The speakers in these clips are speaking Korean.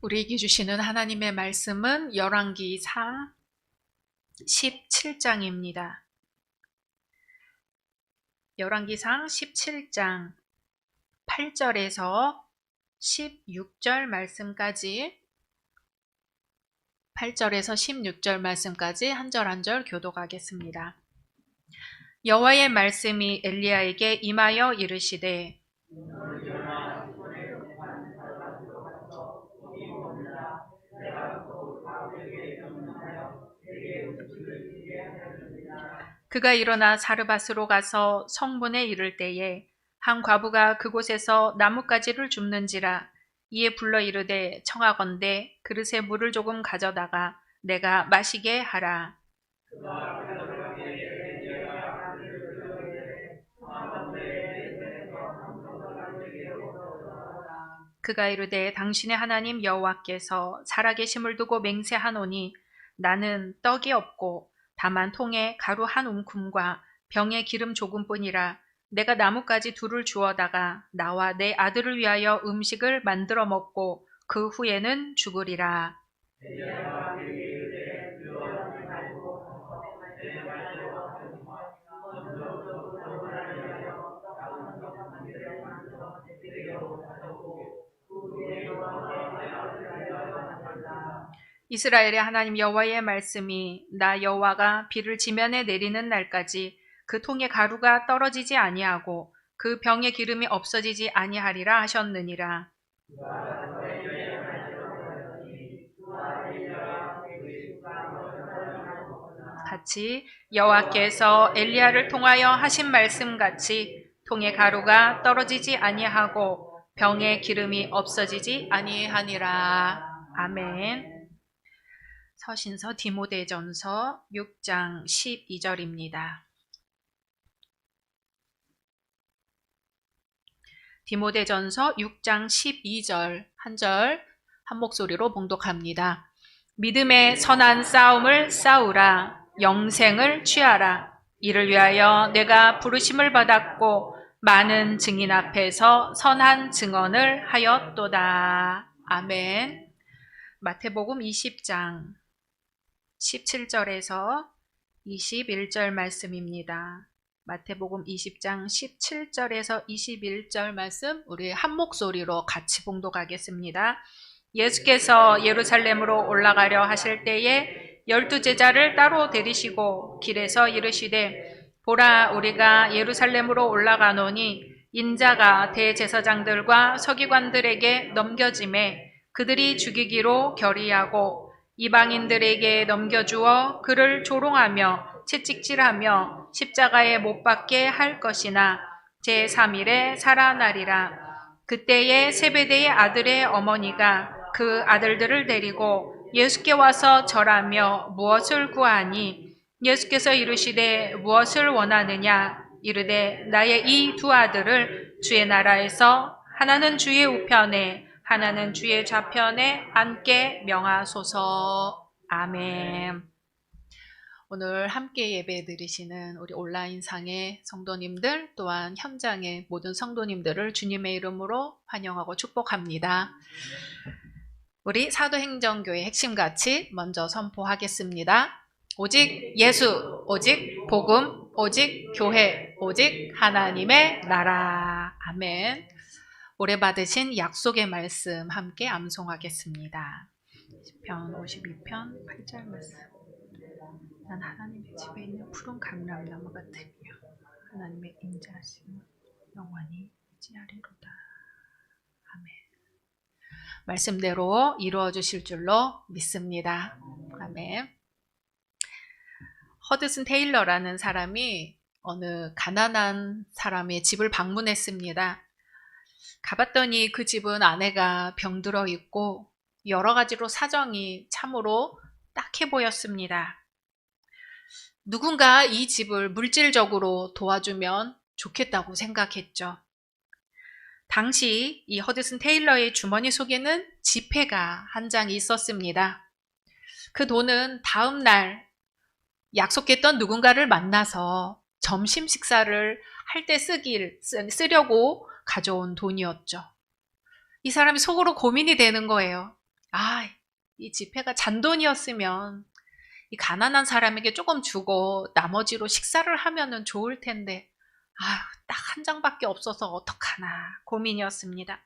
우리에게 주시는 하나님의 말씀은 열왕기상 17장입니다. 열왕기상 17장 8절에서 16절 말씀까지 8절에서 16절 말씀까지 한 절 한 절 교독하겠습니다. 여호와의 말씀이 엘리야에게 임하여 이르시되 그가 일어나 사르밧으로 가서 성문에 이를 때에 한 과부가 그곳에서 나뭇가지를 줍는지라 이에 불러 이르되 청하건대 그릇에 물을 조금 가져다가 내가 마시게 하라. 그가 이르되 당신의 하나님 여호와께서 살아계심을 두고 맹세하노니 나는 떡이 없고 다만 통에 가루 한 움큼과 병에 기름 조금뿐이라 내가 나뭇가지 둘을 주어다가 나와 내 아들을 위하여 음식을 만들어 먹고 그 후에는 죽으리라. 이스라엘의 하나님 여호와의 말씀이 나 여호와가 비를 지면에 내리는 날까지 그 통에 가루가 떨어지지 아니하고 그 병의 기름이 없어지지 아니하리라 하셨느니라. 같이 여호와께서 엘리야를 통하여 하신 말씀 같이 통에 가루가 떨어지지 아니하고 병의 기름이 없어지지 아니하니라. 아멘. 서신서 디모데전서 6장 12절입니다. 디모데전서 6장 12절 한 절 한 목소리로 봉독합니다. 믿음의 선한 싸움을 싸우라 영생을 취하라 이를 위하여 내가 부르심을 받았고 많은 증인 앞에서 선한 증언을 하였도다. 아멘. 마태복음 20장 17절에서 21절 말씀입니다. 마태복음 20장 17절에서 21절 말씀 우리 한 목소리로 같이 봉독하겠습니다. 예수께서 예루살렘으로 올라가려 하실 때에 열두 제자를 따로 데리시고 길에서 이르시되 보라 우리가 예루살렘으로 올라가노니 인자가 대제사장들과 서기관들에게 넘겨짐에 그들이 죽이기로 결의하고 이방인들에게 넘겨주어 그를 조롱하며 채찍질하며 십자가에 못 박게 할 것이나 제3일에 살아나리라. 그때에 세베대의 아들의 어머니가 그 아들들을 데리고 예수께 와서 절하며 무엇을 구하니 예수께서 이르시되 무엇을 원하느냐 이르되 나의 이 두 아들을 주의 나라에서 하나는 주의 우편에 하나는 주의 좌편에 함께 명하소서 아멘. 오늘 함께 예배 드리시는 우리 온라인 상의 성도님들 또한 현장의 모든 성도님들을 주님의 이름으로 환영하고 축복합니다. 우리 사도행정교회 핵심 가치 먼저 선포하겠습니다. 오직 예수, 오직 복음, 오직 교회, 오직 하나님의 나라. 아멘. 올해 받으신 약속의 말씀 함께 암송하겠습니다. 10편 52편 8절 말씀. 난 하나님의 집에 있는 푸른 감람나무 같으며 하나님의 인자하심을 영원히 지하리로다. 아멘. 말씀대로 이루어 주실 줄로 믿습니다. 아멘. 허드슨 테일러라는 사람이 어느 가난한 사람의 집을 방문했습니다. 가봤더니 그 집은 아내가 병들어 있고 여러 가지로 사정이 참으로 딱해 보였습니다. 누군가 이 집을 물질적으로 도와주면 좋겠다고 생각했죠. 당시 이 허드슨 테일러의 주머니 속에는 지폐가 한 장이 있었습니다. 그 돈은 다음 날 약속했던 누군가를 만나서 점심 식사를 할 때 쓰길 쓰려고 가져온 돈이었죠. 이 사람이 속으로 고민이 되는 거예요. 아, 이 지폐가 잔돈이었으면 이 가난한 사람에게 조금 주고 나머지로 식사를 하면은 좋을 텐데, 아휴, 딱한 장밖에 없어서 어떡하나 고민이었습니다.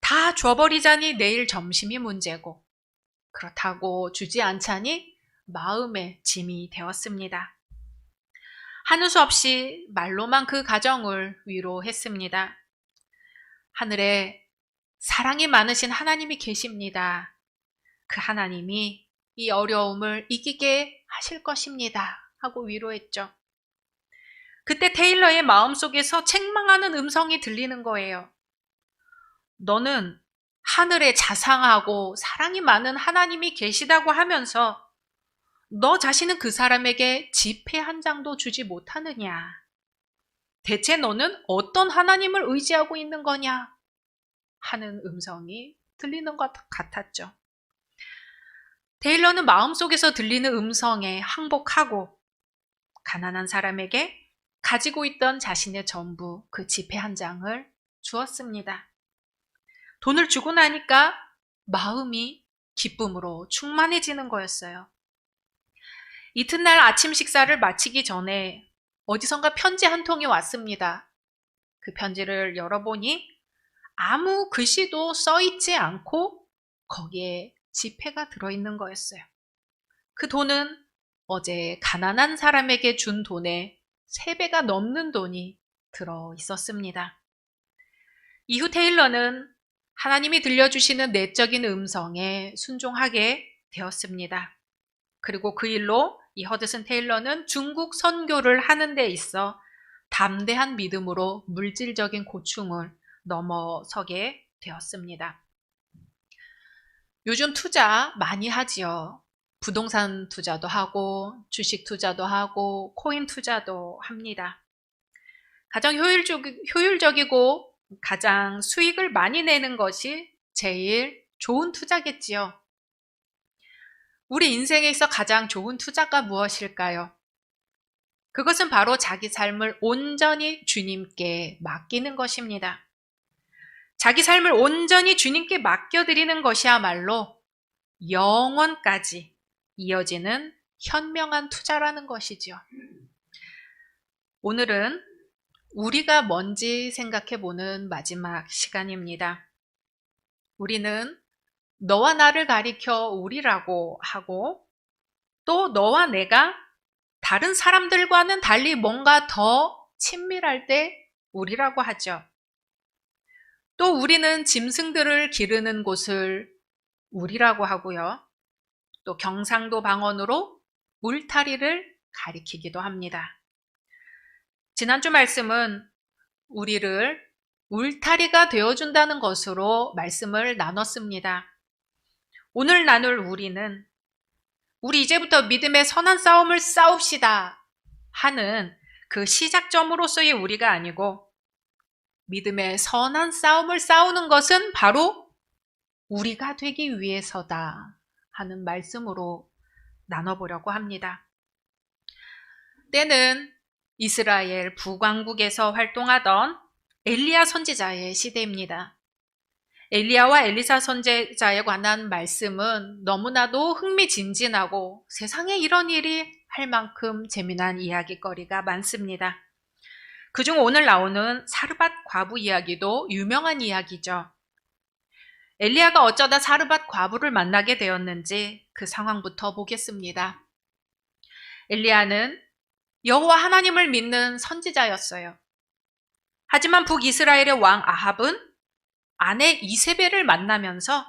다 줘버리자니 내일 점심이 문제고, 그렇다고 주지 않자니 마음의 짐이 되었습니다. 하는 수 없이 말로만 그 가정을 위로했습니다. 하늘에 사랑이 많으신 하나님이 계십니다. 그 하나님이 이 어려움을 이기게 하실 것입니다. 하고 위로했죠. 그때 테일러의 마음속에서 책망하는 음성이 들리는 거예요. 너는 하늘에 자상하고 사랑이 많은 하나님이 계시다고 하면서 너 자신은 그 사람에게 지폐 한 장도 주지 못하느냐? 대체 너는 어떤 하나님을 의지하고 있는 거냐? 하는 음성이 들리는 것 같았죠. 테일러는 마음속에서 들리는 음성에 항복하고 가난한 사람에게 가지고 있던 자신의 전부 그 지폐 한 장을 주었습니다. 돈을 주고 나니까 마음이 기쁨으로 충만해지는 거였어요. 이튿날 아침 식사를 마치기 전에 어디선가 편지 한 통이 왔습니다. 그 편지를 열어보니 아무 글씨도 써 있지 않고 거기에 지폐가 들어있는 거였어요. 그 돈은 어제 가난한 사람에게 준 돈의 3배가 넘는 돈이 들어 있었습니다. 이후 테일러는 하나님이 들려주시는 내적인 음성에 순종하게 되었습니다. 그리고 그 일로 이 허드슨 테일러는 중국 선교를 하는 데 있어 담대한 믿음으로 물질적인 고충을 넘어서게 되었습니다. 요즘 투자 많이 하지요. 부동산 투자도 하고, 주식 투자도 하고, 코인 투자도 합니다. 가장 효율적, 효율적이고 가장 수익을 많이 내는 것이 제일 좋은 투자겠지요. 우리 인생에 있어 가장 좋은 투자가 무엇일까요? 그것은 바로 자기 삶을 온전히 주님께 맡기는 것입니다. 자기 삶을 온전히 주님께 맡겨드리는 것이야말로 영원까지 이어지는 현명한 투자라는 것이지요. 오늘은 우리가 뭔지 생각해 보는 마지막 시간입니다. 우리는 너와 나를 가리켜 우리라고 하고 또 너와 내가 다른 사람들과는 달리 뭔가 더 친밀할 때 우리라고 하죠. 또 우리는 짐승들을 기르는 곳을 우리라고 하고요. 또 경상도 방언으로 울타리를 가리키기도 합니다. 지난주 말씀은 우리를 울타리가 되어준다는 것으로 말씀을 나눴습니다. 오늘 나눌 우리는 우리 이제부터 믿음의 선한 싸움을 싸웁시다 하는 그 시작점으로서의 우리가 아니고 믿음의 선한 싸움을 싸우는 것은 바로 우리가 되기 위해서다 하는 말씀으로 나눠보려고 합니다. 때는 이스라엘 북왕국에서 활동하던 엘리야 선지자의 시대입니다. 엘리야와 엘리사 선제자에 관한 말씀은 너무나도 흥미진진하고 세상에 이런 일이 할 만큼 재미난 이야기거리가 많습니다. 그중 오늘 나오는 사르밧 과부 이야기도 유명한 이야기죠. 엘리야가 어쩌다 사르밧 과부를 만나게 되었는지 그 상황부터 보겠습니다. 엘리야는 여호와 하나님을 믿는 선지자였어요. 하지만 북이스라엘의 왕 아합은 아내 이세벨을 만나면서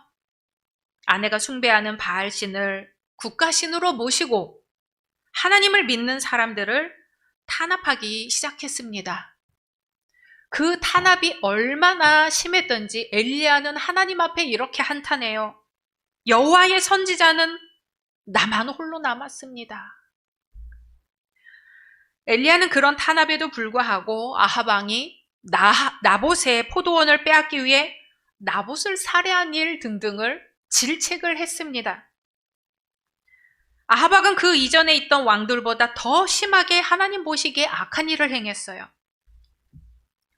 아내가 숭배하는 바알신을 국가신으로 모시고 하나님을 믿는 사람들을 탄압하기 시작했습니다. 그 탄압이 얼마나 심했던지 엘리야는 하나님 앞에 이렇게 한탄해요. 여호와의 선지자는 나만 홀로 남았습니다. 엘리야는 그런 탄압에도 불구하고 아하방이 나, 나봇의 포도원을 빼앗기 위해 나봇을 살해한 일 등등을 질책을 했습니다. 아하박은 그 이전에 있던 왕들보다 더 심하게 하나님 보시기에 악한 일을 행했어요.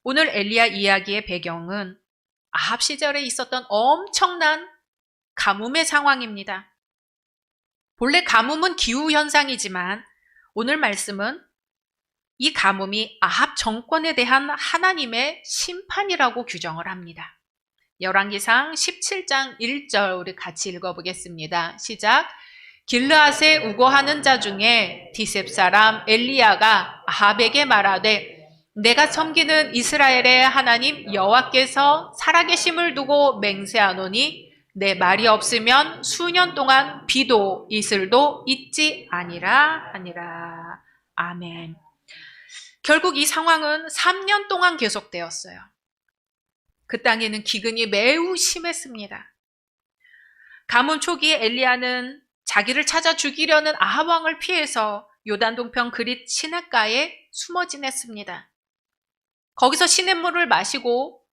오늘 엘리야 이야기의 배경은 아합 시절에 있었던 엄청난 가뭄의 상황입니다. 본래 가뭄은 기후 현상이지만 오늘 말씀은 이 가뭄이 아합 정권에 대한 하나님의 심판이라고 규정을 합니다. 열왕기상 17장 1절 우리 같이 읽어보겠습니다. 시작. 길르앗에 우거하는 자 중에 디셉 사람 엘리야가 아합에게 말하되 내가 섬기는 이스라엘의 하나님 여호와께서 살아계심을 두고 맹세하노니 내 말이 없으면 수년 동안 비도 이슬도 있지 아니라 하니라. 아멘. 결국 이 상황은 3년 동안 계속되었어요. 그 땅에는 기근이 매우 심했습니다. 가뭄 초기에 엘리야는 자기를 찾아 죽이려는 아합 왕을 피해서 요단 동편 그릿 시냇가에 숨어 지냈습니다. 거기서 시냇물을 마시고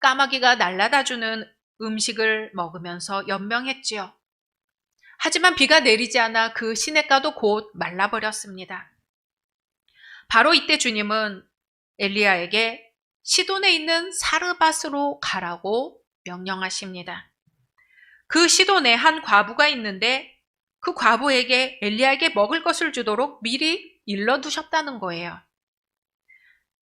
까마귀가 날라다 주는 음식을 먹으면서 연명했지요. 하지만 비가 내리지 않아 그 시냇가도 곧 말라버렸습니다. 바로 이때 주님은 엘리야에게 시돈에 있는 사르밧으로 가라고 명령하십니다. 그 시돈에 한 과부가 있는데 그 과부에게 엘리야에게 먹을 것을 주도록 미리 일러 두셨다는 거예요.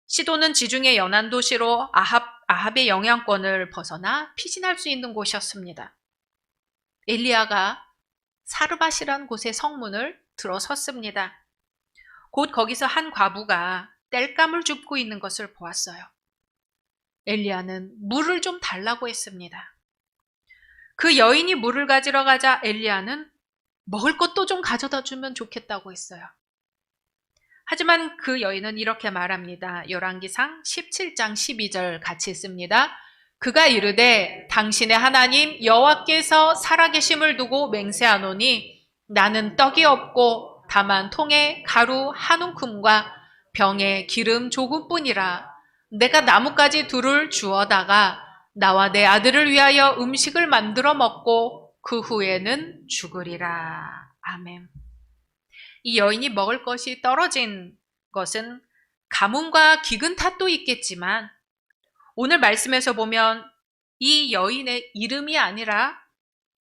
시돈은 지중해 연안 도시로 아합, 아합의 영향권을 벗어나 피신할 수 있는 곳이었습니다. 엘리야가 사르밧이란 곳의 성문을 들어섰습니다. 곧 거기서 한 과부가 땔감을 줍고 있는 것을 보았어요. 엘리야는 물을 좀 달라고 했습니다. 그 여인이 물을 가지러 가자 엘리야는 먹을 것도 좀 가져다 주면 좋겠다고 했어요. 하지만 그 여인은 이렇게 말합니다. 열왕기상 17장 12절 같이 있습니다. 그가 이르되 당신의 하나님 여호와께서 살아계심을 두고 맹세하노니 나는 떡이 없고 다만 통에 가루 한 움큼과 병에 기름 조금뿐이라 내가 나뭇가지 둘을 주어다가 나와 내 아들을 위하여 음식을 만들어 먹고 그 후에는 죽으리라. 아멘. 이 여인이 먹을 것이 떨어진 것은 가뭄과 기근 탓도 있겠지만 오늘 말씀에서 보면 이 여인의 이름이 아니라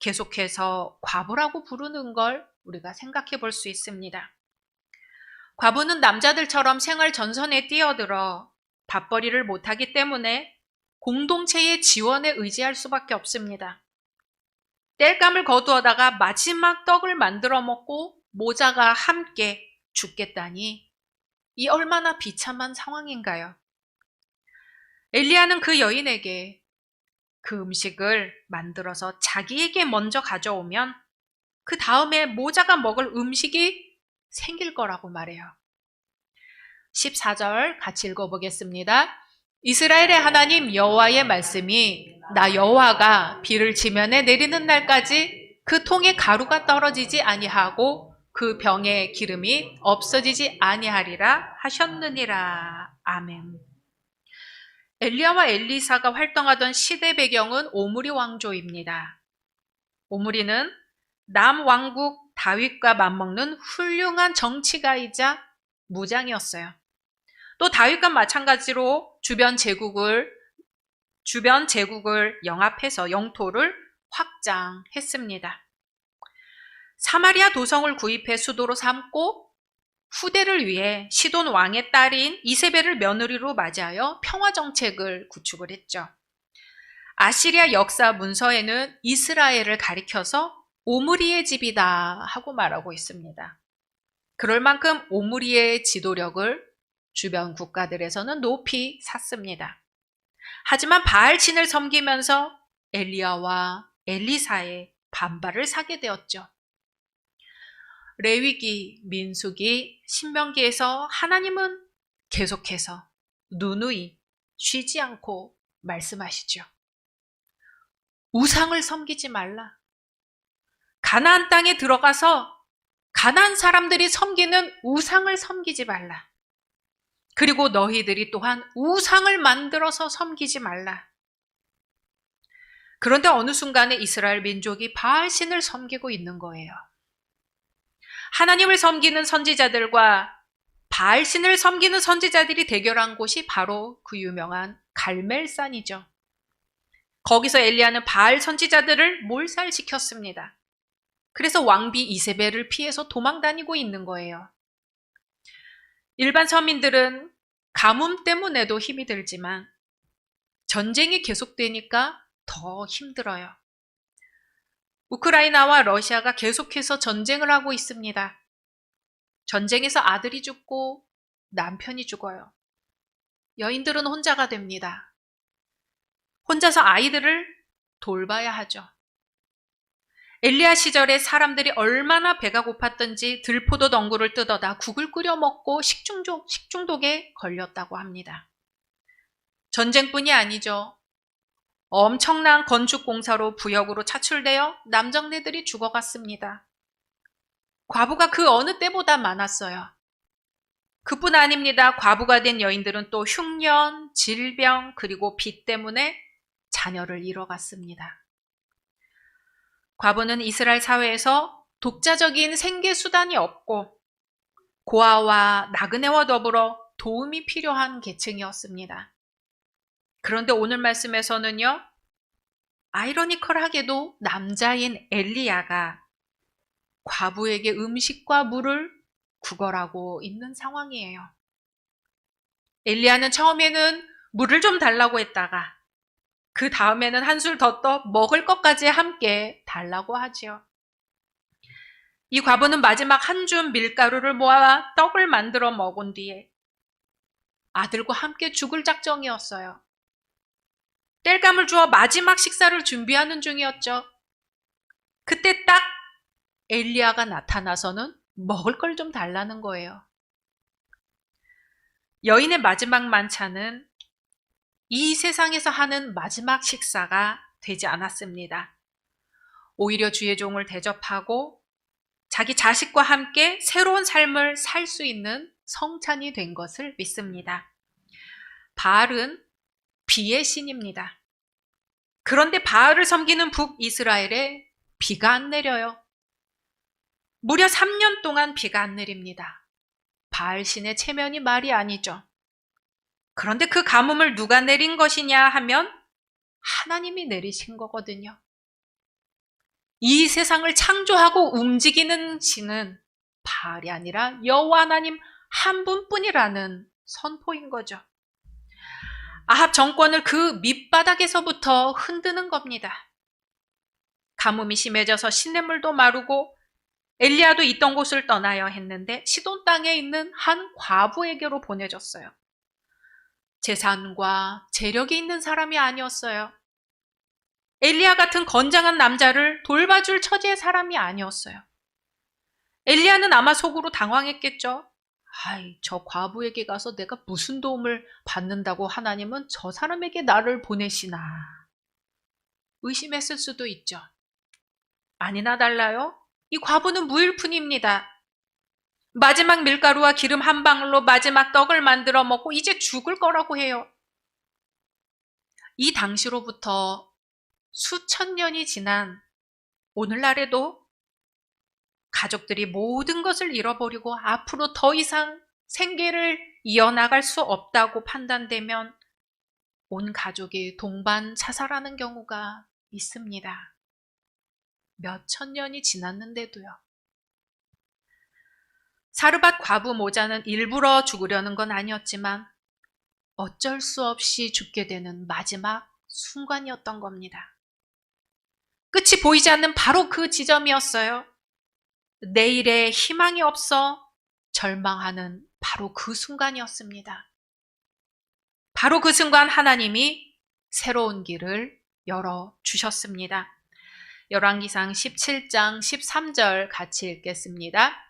계속해서 과부라고 부르는 걸 우리가 생각해 볼 수 있습니다. 과부는 남자들처럼 생활 전선에 뛰어들어 밥벌이를 못하기 때문에 공동체의 지원에 의지할 수밖에 없습니다. 땔감을 거두어다가 마지막 떡을 만들어 먹고 모자가 함께 죽겠다니 이 얼마나 비참한 상황인가요? 엘리야는 그 여인에게 그 음식을 만들어서 자기에게 먼저 가져오면 그 다음에 모자가 먹을 음식이 생길 거라고 말해요. 14절 같이 읽어보겠습니다. 이스라엘의 하나님 여호와의 말씀이 나 여호와가 비를 지면에 내리는 날까지 그 통에 가루가 떨어지지 아니하고 그 병에 기름이 없어지지 아니하리라 하셨느니라. 아멘. 엘리야와 엘리사가 활동하던 시대 배경은 오므리 왕조입니다. 오므리는 남왕국 다윗과 맞먹는 훌륭한 정치가이자 무장이었어요. 또 다윗과 마찬가지로 주변 제국을 주변 제국을 영합해서 영토를 확장했습니다. 사마리아 도성을 구입해 수도로 삼고 후대를 위해 시돈 왕의 딸인 이세벨을 며느리로 맞이하여 평화 정책을 구축을 했죠. 아시리아 역사 문서에는 이스라엘을 가리켜서 오므리의 집이다 하고 말하고 있습니다. 그럴 만큼 오므리의 지도력을 주변 국가들에서는 높이 샀습니다. 하지만 바알신을 섬기면서 엘리야와 엘리사의 반발을 사게 되었죠. 레위기, 민수기, 신명기에서 하나님은 계속해서 누누이 쉬지 않고 말씀하시죠. 우상을 섬기지 말라. 가나안 땅에 들어가서 가나안 사람들이 섬기는 우상을 섬기지 말라. 그리고 너희들이 또한 우상을 만들어서 섬기지 말라. 그런데 어느 순간에 이스라엘 민족이 바알신을 섬기고 있는 거예요. 하나님을 섬기는 선지자들과 바알신을 섬기는 선지자들이 대결한 곳이 바로 그 유명한 갈멜산이죠. 거기서 엘리야는 바알 선지자들을 몰살시켰습니다. 그래서 왕비 이세벨을 피해서 도망 다니고 있는 거예요. 일반 서민들은 가뭄 때문에도 힘이 들지만 전쟁이 계속되니까 더 힘들어요. 우크라이나와 러시아가 계속해서 전쟁을 하고 있습니다. 전쟁에서 아들이 죽고 남편이 죽어요. 여인들은 혼자가 됩니다. 혼자서 아이들을 돌봐야 하죠. 엘리야 시절에 사람들이 얼마나 배가 고팠던지 들포도 덩굴을 뜯어다 국을 끓여 먹고 식중독, 식중독에 걸렸다고 합니다. 전쟁뿐이 아니죠. 엄청난 건축 공사로 부역으로 차출되어 남정네들이 죽어갔습니다. 과부가 그 어느 때보다 많았어요. 그뿐 아닙니다. 과부가 된 여인들은 또 흉년, 질병, 그리고 빚 때문에 자녀를 잃어갔습니다. 과부는 이스라엘 사회에서 독자적인 생계 수단이 없고 고아와 나그네와 더불어 도움이 필요한 계층이었습니다. 그런데 오늘 말씀에서는요, 아이러니컬하게도 남자인 엘리야가 과부에게 음식과 물을 구걸하고 있는 상황이에요. 엘리야는 처음에는 물을 좀 달라고 했다가 그 다음에는 한술 더 떠 먹을 것까지 함께 달라고 하지요. 이 과부는 마지막 한 줌 밀가루를 모아 떡을 만들어 먹은 뒤에 아들과 함께 죽을 작정이었어요. 땔감을 주어 마지막 식사를 준비하는 중이었죠. 그때 딱 엘리야가 나타나서는 먹을 걸 좀 달라는 거예요. 여인의 마지막 만찬은 이 세상에서 하는 마지막 식사가 되지 않았습니다. 오히려 주의 종을 대접하고 자기 자식과 함께 새로운 삶을 살 수 있는 성찬이 된 것을 믿습니다. 바알은 비의 신입니다. 그런데 바알을 섬기는 북이스라엘에 비가 안 내려요. 무려 3년 동안 비가 안 내립니다. 바알 신의 체면이 말이 아니죠. 그런데 그 가뭄을 누가 내린 것이냐 하면 하나님이 내리신 거거든요. 이 세상을 창조하고 움직이는 신은 바알이 아니라 여호와 하나님 한 분뿐이라는 선포인 거죠. 아합 정권을 그 밑바닥에서부터 흔드는 겁니다. 가뭄이 심해져서 시냇물도 마르고 엘리야도 있던 곳을 떠나야 했는데 시돈 땅에 있는 한 과부에게로 보내졌어요. 재산과 재력이 있는 사람이 아니었어요. 엘리야 같은 건장한 남자를 돌봐줄 처지의 사람이 아니었어요. 엘리야는 아마 속으로 당황했겠죠. 아이, 저 과부에게 가서 내가 무슨 도움을 받는다고 하나님은 저 사람에게 나를 보내시나. 의심했을 수도 있죠. 아니나 달라요. 이 과부는 무일푼입니다. 마지막 밀가루와 기름 한 방울로 마지막 떡을 만들어 먹고 이제 죽을 거라고 해요. 이 당시로부터 수천 년이 지난 오늘날에도 가족들이 모든 것을 잃어버리고 앞으로 더 이상 생계를 이어나갈 수 없다고 판단되면 온 가족이 동반 자살하는 경우가 있습니다. 몇 천 년이 지났는데도요. 사르밧 과부 모자는 일부러 죽으려는 건 아니었지만 어쩔 수 없이 죽게 되는 마지막 순간이었던 겁니다. 끝이 보이지 않는 바로 그 지점이었어요. 내일에 희망이 없어 절망하는 바로 그 순간이었습니다. 바로 그 순간 하나님이 새로운 길을 열어 주셨습니다. 열왕기상 17장 13절 같이 읽겠습니다.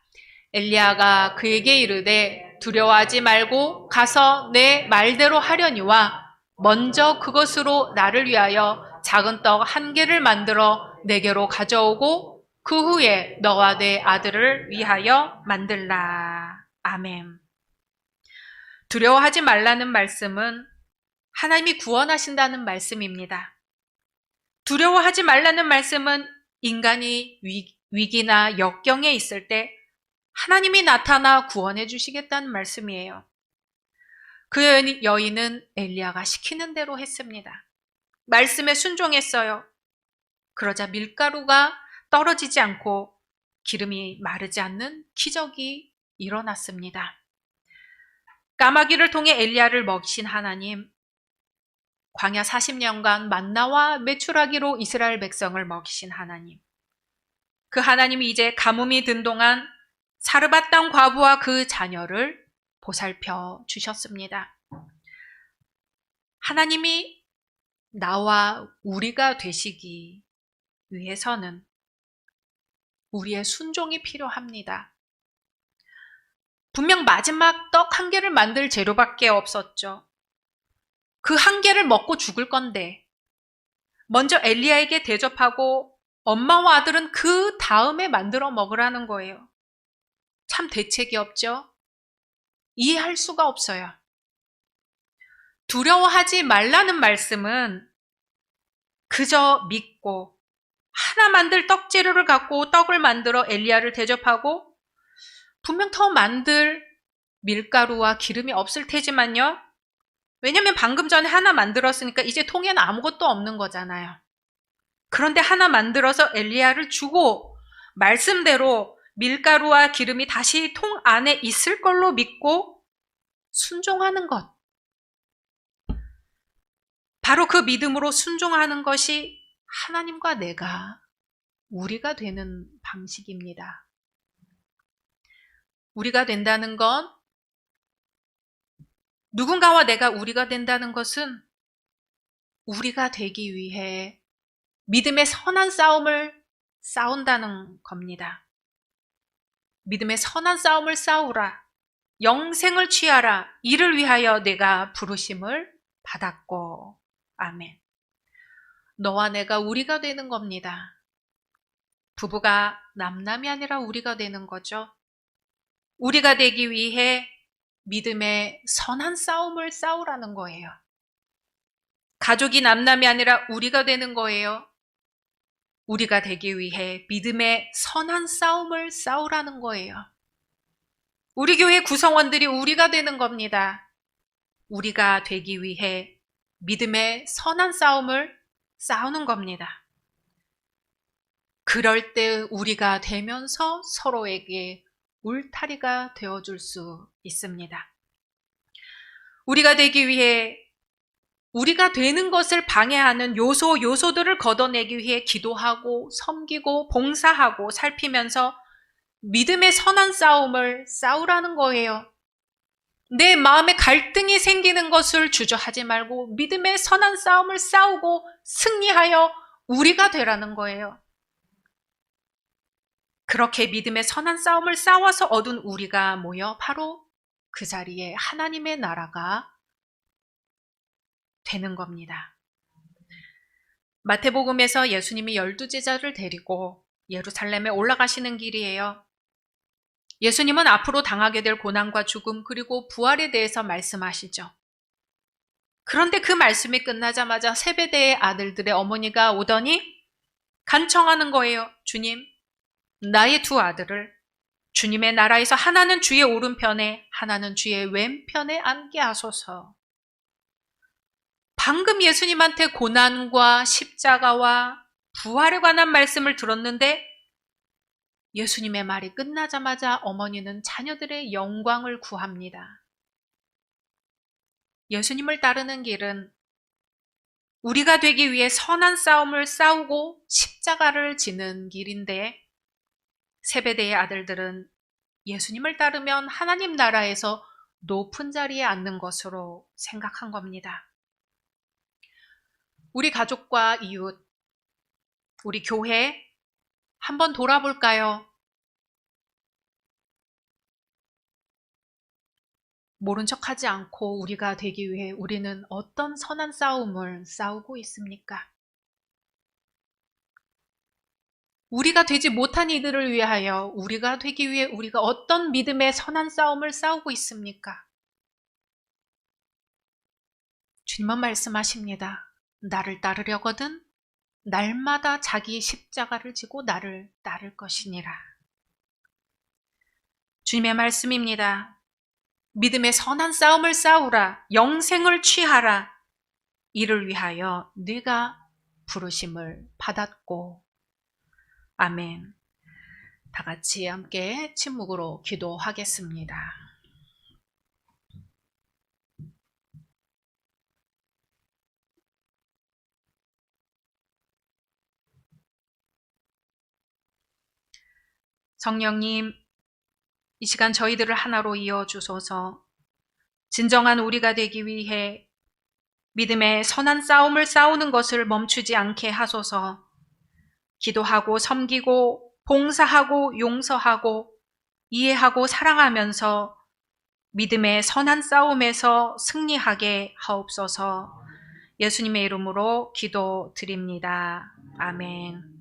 엘리야가 그에게 이르되 두려워하지 말고 가서 내 말대로 하려니와 먼저 그것으로 나를 위하여 작은 떡 한 개를 만들어 내게로 가져오고 그 후에 너와 내 아들을 위하여 만들라. 아멘. 두려워하지 말라는 말씀은 하나님이 구원하신다는 말씀입니다. 두려워하지 말라는 말씀은 인간이 위, 위기나 역경에 있을 때 하나님이 나타나 구원해 주시겠다는 말씀이에요. 그 여인은 엘리야가 시키는 대로 했습니다. 말씀에 순종했어요. 그러자 밀가루가 떨어지지 않고 기름이 마르지 않는 기적이 일어났습니다. 까마귀를 통해 엘리야를 먹이신 하나님, 광야 40년간 만나와 메추라기로 이스라엘 백성을 먹이신 하나님. 그 하나님이 이제 가뭄이 든 동안 사르밧 땅 과부와 그 자녀를 보살펴 주셨습니다. 하나님이 나와 우리가 되시기 위해서는 우리의 순종이 필요합니다. 분명 마지막 떡 한 개를 만들 재료밖에 없었죠. 그 한 개를 먹고 죽을 건데, 먼저 엘리야에게 대접하고 엄마와 아들은 그 다음에 만들어 먹으라는 거예요. 참 대책이 없죠? 이해할 수가 없어요. 두려워하지 말라는 말씀은 그저 믿고 하나 만들 떡 재료를 갖고 떡을 만들어 엘리야를 대접하고 분명 더 만들 밀가루와 기름이 없을 테지만요. 왜냐면 방금 전에 하나 만들었으니까 이제 통에는 아무것도 없는 거잖아요. 그런데 하나 만들어서 엘리야를 주고 말씀대로 밀가루와 기름이 다시 통 안에 있을 걸로 믿고 순종하는 것. 바로 그 믿음으로 순종하는 것이 하나님과 내가 우리가 되는 방식입니다. 우리가 된다는 건 누군가와 내가 우리가 된다는 것은 우리가 되기 위해 믿음의 선한 싸움을 싸운다는 겁니다. 믿음의 선한 싸움을 싸우라. 영생을 취하라. 이를 위하여 내가 부르심을 받았고. 아멘. 너와 내가 우리가 되는 겁니다. 부부가 남남이 아니라 우리가 되는 거죠. 우리가 되기 위해 믿음의 선한 싸움을 싸우라는 거예요. 가족이 남남이 아니라 우리가 되는 거예요. 우리가 되기 위해 믿음의 선한 싸움을 싸우라는 거예요. 우리 교회 구성원들이 우리가 되는 겁니다. 우리가 되기 위해 믿음의 선한 싸움을 싸우는 겁니다. 그럴 때 우리가 되면서 서로에게 울타리가 되어줄 수 있습니다. 우리가 되기 위해 우리가 되는 것을 방해하는 요소, 요소들을 걷어내기 위해 기도하고 섬기고 봉사하고 살피면서 믿음의 선한 싸움을 싸우라는 거예요. 내 마음에 갈등이 생기는 것을 주저하지 말고 믿음의 선한 싸움을 싸우고 승리하여 우리가 되라는 거예요. 그렇게 믿음의 선한 싸움을 싸워서 얻은 우리가 모여 바로 그 자리에 하나님의 나라가 되는 겁니다. 마태복음에서 예수님이 열두 제자를 데리고 예루살렘에 올라가시는 길이에요. 예수님은 앞으로 당하게 될 고난과 죽음 그리고 부활에 대해서 말씀하시죠. 그런데 그 말씀이 끝나자마자 세배대의 아들들의 어머니가 오더니 간청하는 거예요. 주님, 나의 두 아들을 주님의 나라에서 하나는 주의 오른편에 하나는 주의 왼편에 앉게 하소서. 방금 예수님한테 고난과 십자가와 부활에 관한 말씀을 들었는데 예수님의 말이 끝나자마자 어머니는 자녀들의 영광을 구합니다. 예수님을 따르는 길은 우리가 되기 위해 선한 싸움을 싸우고 십자가를 지는 길인데 세배대의 아들들은 예수님을 따르면 하나님 나라에서 높은 자리에 앉는 것으로 생각한 겁니다. 우리 가족과 이웃, 우리 교회 한번 돌아볼까요? 모른 척 하지 않고 우리가 되기 위해 우리는 어떤 선한 싸움을 싸우고 있습니까? 우리가 되지 못한 이들을 위하여 우리가 되기 위해 우리가 어떤 믿음의 선한 싸움을 싸우고 있습니까? 주님은 말씀하십니다. 나를 따르려거든 날마다 자기 십자가를 지고 나를 따를 것이니라. 주님의 말씀입니다. 믿음의 선한 싸움을 싸우라. 영생을 취하라. 이를 위하여 네가 부르심을 받았고 아멘. 다 같이 함께 침묵으로 기도하겠습니다. 성령님, 이 시간 저희들을 하나로 이어 주소서. 진정한 우리가 되기 위해 믿음의 선한 싸움을 싸우는 것을 멈추지 않게 하소서. 기도하고 섬기고 봉사하고 용서하고 이해하고 사랑하면서 믿음의 선한 싸움에서 승리하게 하옵소서. 예수님의 이름으로 기도드립니다. 아멘.